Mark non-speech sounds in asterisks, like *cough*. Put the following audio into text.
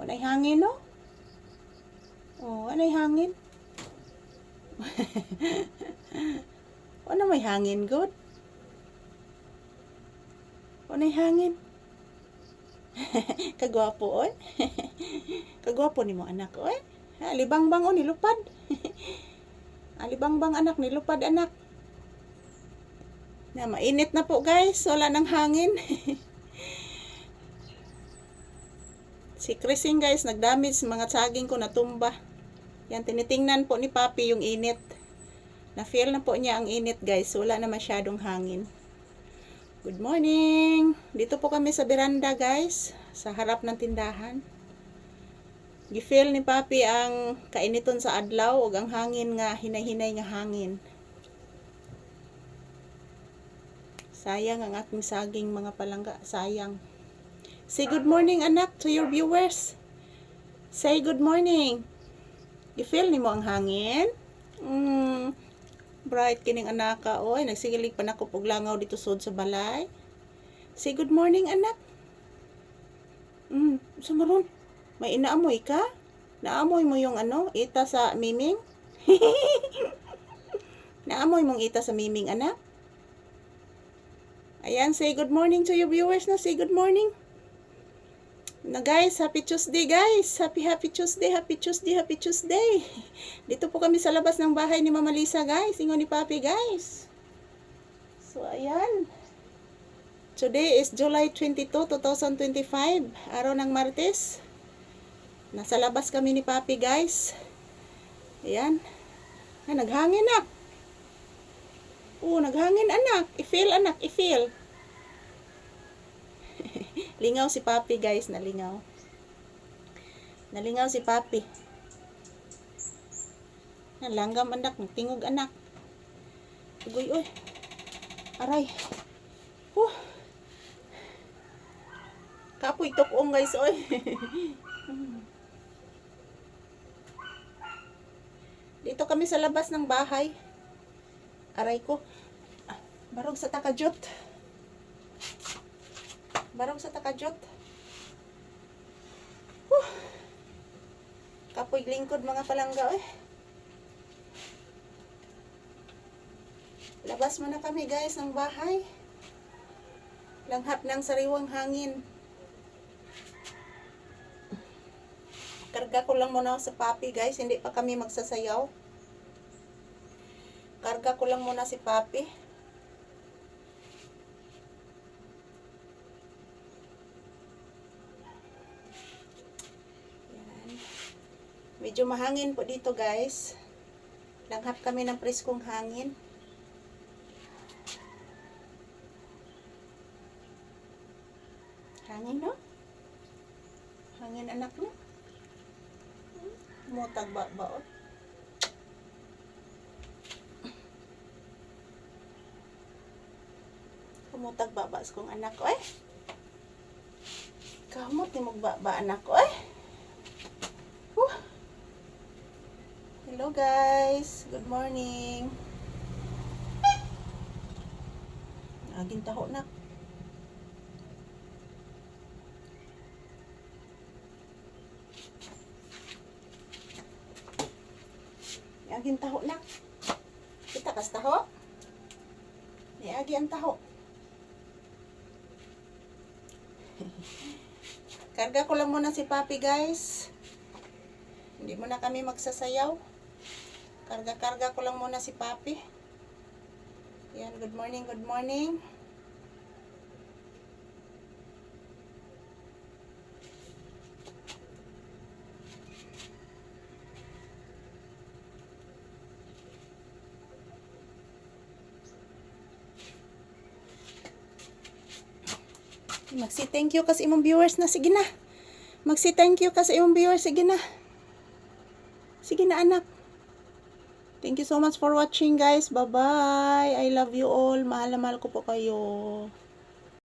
Anay hangin, no? Oh, anay hangin. *laughs* ano may hangin, good? Anay hangin. *laughs* Kagwapo, oy. *laughs* Kagwapo ni mo anak, oy. Alibang-bang, o, nilupad. Alibang-bang, anak, nilupad, anak. Na, mainit na po, guys. Wala nang hangin. Si Chrising, guys, nagdamage mga saging ko natumba. Yan, tinitingnan po ni Papi yung init. Na-feel na po niya ang init, guys. Wala na masyadong hangin. Good morning! Dito po kami sa beranda, guys. Sa harap ng tindahan. Gifeel ni Papi ang kainiton sa adlaw ug ang hangin nga hinay-hinay nga hangin. Sayang ang aking saging mga palangga, sayang. Say good morning anak to your viewers. Say good morning. Gifeel ni mo ang hangin? Mm, bright kining anak ka oy, nagsigilig pa nako og langaw dito sud sa balay. Say good morning anak. Mm, sa maron. May inaamoy ka? Naamoy mo yung ano, ita sa miming? *laughs* Naamoy mong ita sa miming, anak? Ayan, say good morning to your viewers na. Say good morning. Na guys, happy Tuesday guys. Happy happy Tuesday, happy Tuesday, happy Tuesday. *laughs* Dito po kami sa labas ng bahay ni Mama Lisa guys. Ingo ni Papi guys. So ayan. Today is July 22, 2025. Araw ng Martes. Nasa labas kami ni Papi, guys. Ayan. Ah, naghangin na. Oo, naghangin anak. I-feel anak, i-feel. Lingaw si Papi, guys. Nalingaw. Nalingaw si Papi. Nalanggam anak, nagtingog anak. Ugoy, oy. Aray. Huh. Kapoy tukong guys, oy. *laughs* Dito kami sa labas ng bahay. Aray ko. Barog sa takajot. Barog sa takajot. Huh. Kapoy lingkod mga palangga eh. Labas mo na kami guys ng bahay. Langhap ng sariwang hangin. Karga ko lang muna sa papi guys, hindi pa kami magsasayaw. Karga ko lang muna si papi. Medyo mahangin po dito guys. Langhap kami ng preskong hangin. Hangin no? Hangin anak no? Mutag ba baot? Kumutag babas kong anak ko eh. Kamot ni magbaba anak ko eh. Hello guys. Good morning. Aging taho na. Aging taho na. Kita kas taho? Niagi ang taho. *laughs* Karga ko lang muna si Papi guys. Hindi muna kami magsasayaw. Karga-karga ko lang muna si Papi. Yan, good morning, good morning. Magsi thank you kasi imong viewers na sige na. Magsi thank you kasi imong viewers sige na. Sige na anak. Thank you so much for watching guys. Bye bye. I love you all. Mahal na mahal ko po kayo.